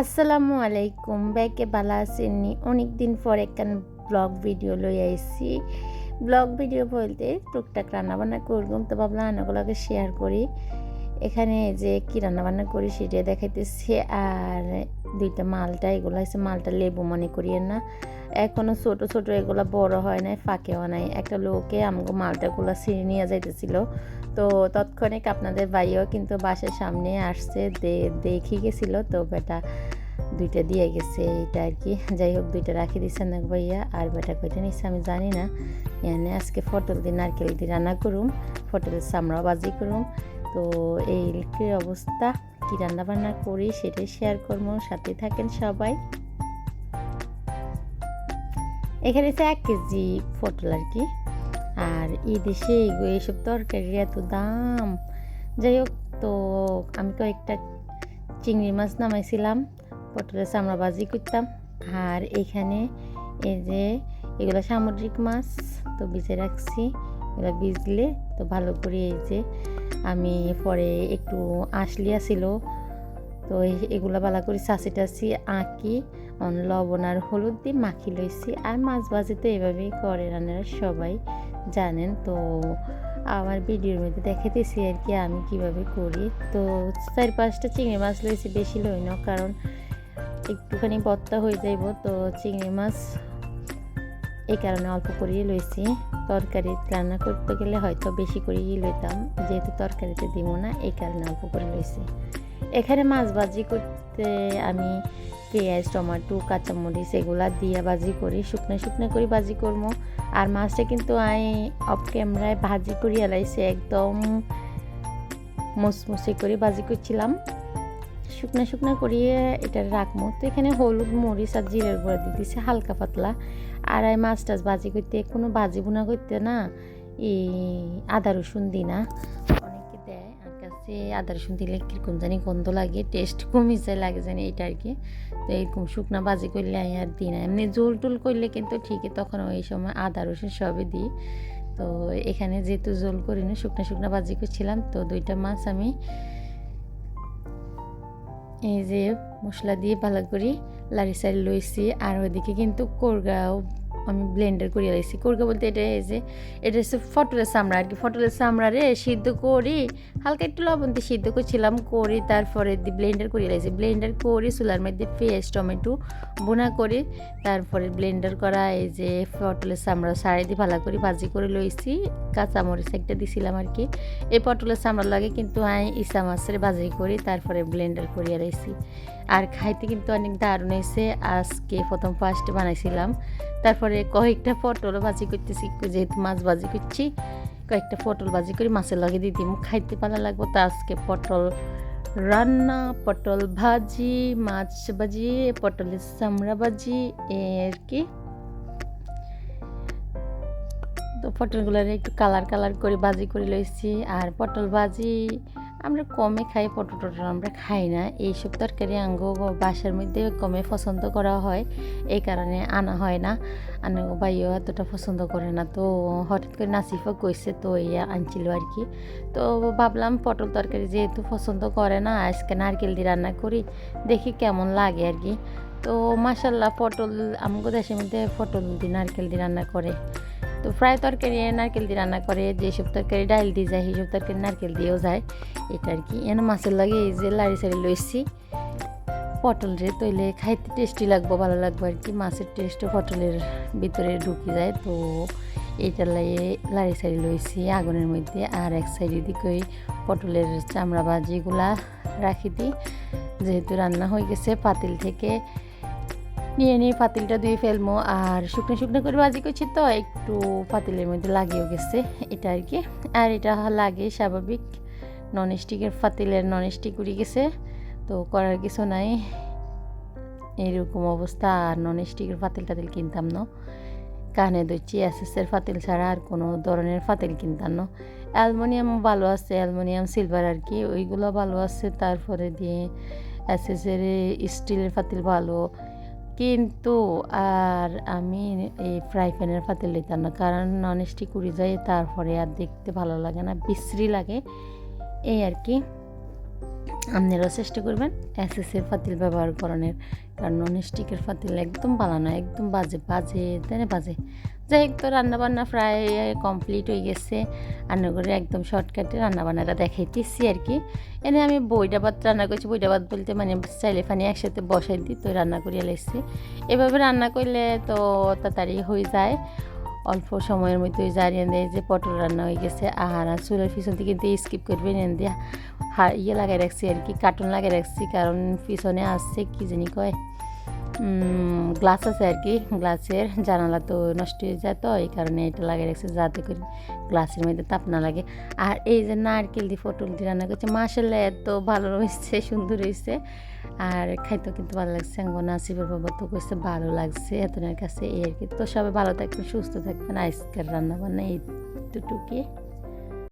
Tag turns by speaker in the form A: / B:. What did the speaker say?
A: আসসালামু আলাইকুম। ব্যাকে বালা আসেননি অনেক দিন পর একখান ব্লগ ভিডিও লই আইছি। ব্লগ ভিডিও বলতে টুকটাক রান্না বান্না করব। তো ভাবলাম আনাগুলোকে শেয়ার করি। এখানে যে কি রান্নাবান্না করি সেটা দেখাইতেছি। আর দুইটা মালটা, এগুলো হচ্ছে মালটা লেবু মনে করিয়েন না। এখনও ছোট ছোট এগুলো বড় হয় নাই, ফাঁকেও নাই। একটা লোকে আমাকে মালটাগুলো ছিঁড়ে নিয়ে যাইতেছিল। তো তৎক্ষণিক আপনাদের ভাইও কিন্তু বাসার সামনে আসছে দেখি গেছিল। তো বেটা দুইটা দিয়ে গেছে এটা আর কি। যাই হোক, দুইটা রাখি দিচ্ছে না ভাইয়া। আর বেটা কইটা নিচ্ছে আমি জানি না। এনে আজকে ফটল দিয়ে নারকেল দিয়ে রান্না করুম। ফটলের চামড়া বাজি করুম। তো এই কি অবস্থা? কি রান্না বান্না করি সেটাই শেয়ার করব। সাথে থাকেন সবাই। এখানে হচ্ছে এক কেজি পটল আর কি। আর এই দেশে এইসব তরকারির এত দাম। যাই হোক, তো আমি কয়েকটা চিংড়ি মাছ নামাইছিলাম। পটলের চামড়া বাজি করতাম। আর এখানে এই যে এগুলো সামুদ্রিক মাছ, তো বেঁচে রাখছি। এগুলো ভিজলে তো ভালো করে এই যে আমি পরে একটু আঁশলিয়া ছিল। তো এগুলো ভালো করে চাষি টাসি আঁকি লবণ আর হলুদ দিয়ে মাখি লইছি। আর মাছ ভাজি তো এভাবেই করে রান্নারা সবাই, জানেন? তো আমার ভিডিওর মধ্যে দেখাইতেছি আর কি আমি কীভাবে করি। তো চার পাঁচটা চিংড়ি মাছ লইছি, বেশি লই না, কারণ একটুখানি বত্তা হয়ে যাইব, তো চিংড়ি মাছ এই কারণে অল্প করেই লইছি। তরকারি রান্না করতে গেলে হয়তো বেশি করেই লইতাম। যেহেতু তরকারিতে দিব না, এই কারণে অল্প করে লইছি। এখানে মাছ ভাজি করতে আমি পেঁয়াজ, টমাটো, কাঁচামরিচ এগুলা দিয়ে ভাজি করি। শুকনো শুকনো করে ভাজি করব। আর মাছটা কিন্তু আমি অফ ক্যামেরায় ভাজি করি এলাইছে একদম মুসমুসে করে ভাজি করছিলাম। শুকনো শুকনো করিয়ে এটা রাখব তো এখানে হলুদ, মরিচ আর জিরের গুঁড়া দিয়ে দিছে, হালকা পাতলা। আর এই মাছ টাছ বাজি করতে, কোনো বাজি বোনা করতে না, এই আদা রসুন দিই না। অনেকে দেয়, আর কাছে আদা রসুন দিলে কীরকম জানি গন্ধ লাগে টেস্ট কমই যায় লাগে জানি এটা আর কি। তো এরকম শুকনা বাজি করলে আমি আর দিই না। এমনি জোল টোল করলে কিন্তু ঠিকই, তখন ওই সময় আদা রসুন সবই দিই। তো এখানে যেহেতু জোল করি না, শুকনা শুকনা বাজি করছিলাম, তো দুইটা মাছ আমি এই যে মশলা দিয়ে ভালো করে লাড়ি সারি লইছি, আর ওইদিকে কিন্তু কোরগাও আমি ব্লেন্ডার করিয়ে লাইছি। কোরগা বলতে এটা এই যে, এটা হচ্ছে ফটলের চামড়া আর কি। ফটলের চামড়া রে সিদ্ধ করি, হালকা একটু লবণ দিয়ে সিদ্ধ করছিলাম, করি তারপরে ব্লেন্ডার করিয়ে লাইছি। ব্লেন্ডার করি চুলার মধ্যে পেঁয়াজ, টমেটো বোনা করি তারপরে ব্লেন্ডার করা এই যে পটলের চামড়া সাড়ে দিয়ে ভালো করে ভাজি করে লইছি। কাঁচামরিচ একটা দিছিলাম আর কি। এই পটলের চামড়া লাগে কিন্তু আমি ইসা মাছের ভাজি করি, তারপরে ব্লেন্ডার করিয়ে লাইছি আর খাইতে কিন্তু অনেক দারুণ হয়েছে আজকে প্রথম ফার্স্টে বানাইছিলাম। তারপরে কয়েকটা পটল ভাজি করতেছি, যেহেতু মাছ ভাজি করছি, কয়েকটা পটল ভাজি করে মাছের লগে দিয়ে দিই খাইতে ভালো লাগবো তা আজকে পটল রান্না, পটল ভাজি, মাছ ভাজি, পটলের চামড়া ভাজি এর কি। তো পটলগুলোর একটু কালার কালার করে ভাজি করে লইছি। আর পটল ভাজি আমরা কমে খাই, পটল টটল আমরা খাই না। এইসব তরকারি আঙ্গ বাসার মধ্যে কমে পছন্দ করা হয়, এই কারণে আনা হয় না। আনা ভাইও এতটা পছন্দ করে না। তো হঠাৎ করে নাসিফা কইছে, তো এই আনছিল আর কি। তো ভাবলাম পটল তরকারি যেহেতু পছন্দ করে না, আজকে নারকেল দিয়ে রান্না করি, দেখি কেমন লাগে আর কি। তো মাসাল্লাহ পটল আমাকে দেশের মধ্যে পটল দিয়ে নারকেল দিয়ে রান্না করে। তো ফ্রাই তরকারি নারকেল দিয়ে রান্না করে, যেসব তরকারি ডাইল দিয়ে যায় সেসব তরকারি নারকেল দিয়েও যায়। এটা আর কি। এনে মাছের লাগে এই যে লাড়ি সাড়ি লইছি, পটল রে তৈলে খাইতে টেস্টি লাগবো, ভালো লাগবো আর কি। মাছের টেস্ট পটলের ভিতরে ঢুকে যায়, তো এইটা লাগে লাড়ি সাড়ি লইছি আগুনের মধ্যে। আর এক সাইডে দিকে পটলের চামড়া ভাজিগুলা রাখি দিই যেহেতু রান্না হয়ে গেছে পাতিল থেকে নিয়ে নিয়ে পাতিলটা ধুয়ে ফেলব আর শুকনো শুকনো করে ভাজি করছি তো, একটু পাতিলের মধ্যে লাগিয়েও গেছে এটা আর কি। আর এটা লাগে স্বাভাবিক নন স্টিকের পাতিলের নন স্টিক উড়ে গেছে, তো করার কিছু নাই। এরকম অবস্থা, আর নন স্টিকের পাতিল টাতিল কিনতাম না। কানে ধরছি এসএসের ফাতিল ছাড়া আর কোনো ধরনের পাতিল কিনতাম না। অ্যালমোনিয়াম ভালো আছে, অ্যালমোনিয়াম সিলভার আর কি, ওইগুলো ভালো আছে। তারপরে দিয়ে এসএসের স্টিলের ফাতিল ভালো। কিন্তু আর আমি এই ফ্রাই প্যানের পাতে লইতাম না। কারণ নন স্টিক উড়ে যায়, তারপরে আর দেখতে ভালো লাগে না, বিশ্রি লাগে। এই আর কি। আপনারাও চেষ্টা করবেন এসএসের ফাতিল ব্যবহার করানোর। কারণ ননস্টিকের ফাতিল একদম ভালো না একদম বাজে বাজে, তাই বাজে? যাই হোক তো রান্নাবান্না প্রায় কমপ্লিট হয়ে গেছে। রান্না করে একদম শর্টকাটে রান্নাবান্নাটা দেখাইতেছি আর কি। এনে আমি বইটা ভাত রান্না করছি, বইটা ভাত বলতে মানে চাইলে ফানি একসাথে বসাই দিই, তো রান্না করিয়া লাইছি। এভাবে রান্না করলে তো তাড়াতাড়ি হয়ে যায়। অল্প সময়ের মধ্যে জারিয়ে দেয় যে পটল রান্না হয়ে গেছে আর চুলের পিছন থেকে কিন্তু স্কিপ করবে নেন দিয়ে ইয়ে লাগাই রাখছি আর কি কার্টুন লাগাই রাখছি, কারণ পিছনে আসছে, কি জানি কয়। গ্লাস আছে আর কি গ্লাসের জানালা তো নষ্ট হয়ে যায় তো, এই কারণে এটা লাগিয়ে রাখছি যাতে করে গ্লাসের মধ্যে তাপ না লাগে। আর এই যে নারকেল দিয়ে পটল দিয়ে রান্না করছে মাসাল্লাহ এত ভালো রয়েছে সুন্দর হয়েছে। আর খাইতেও কিন্তু ভালো লাগছে, আঙ্গো নাসিবের বাবা তো কইছে ভালো লাগছে এতনের কাছে, এই আর কি। তো সবাই ভালো থাকবেন, সুস্থ থাকবেন, আজকের রান্না বান্না এইটুকুই